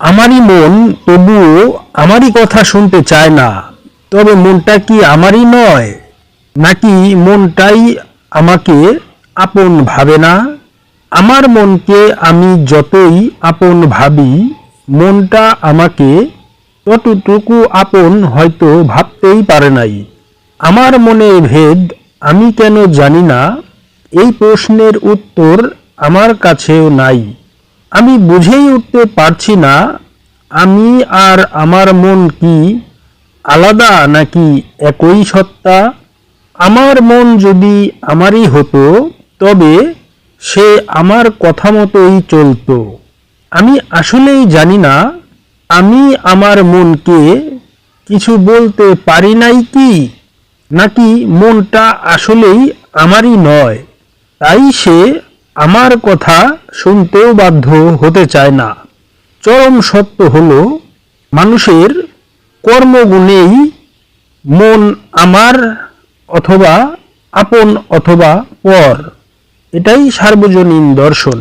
আমারই মন তবুও আমারই কথা শুনতে চায় না। তবে মনটা কি আমারই নয়? নাকি মনটাই আমাকে আপন ভাবে না? আমার মনকে আমি যতই আপন ভাবি, মনটা আমাকে ততটুকু আপন হয়তো ভাবতেই পারে নাই। আমার মনের ভেদ আমি কেন জানি না? এই প্রশ্নের উত্তর আমার কাছেও নাই। আমি বুঝেই উঠতে পারছি না, আমি আর আমার মন কি আলাদা নাকি একই সত্তা? আমার মন যদি আমারই হতো, তবে সে আমার কথা মতোই চলতো। আমি আসলেই জানি না, আমি আমার মনকে কিছু বলতে পারি নাই কি? নাকি মনটা আসলেই আমারই নয়? তাই সে আমার কথা শুনতেও বাধ্য হতে চায় না। চরম সত্য হল, মানুষের কর্মগুণেই মন আমার অথবা আপন অথবা পর। এটাই সার্বজনীন দর্শন।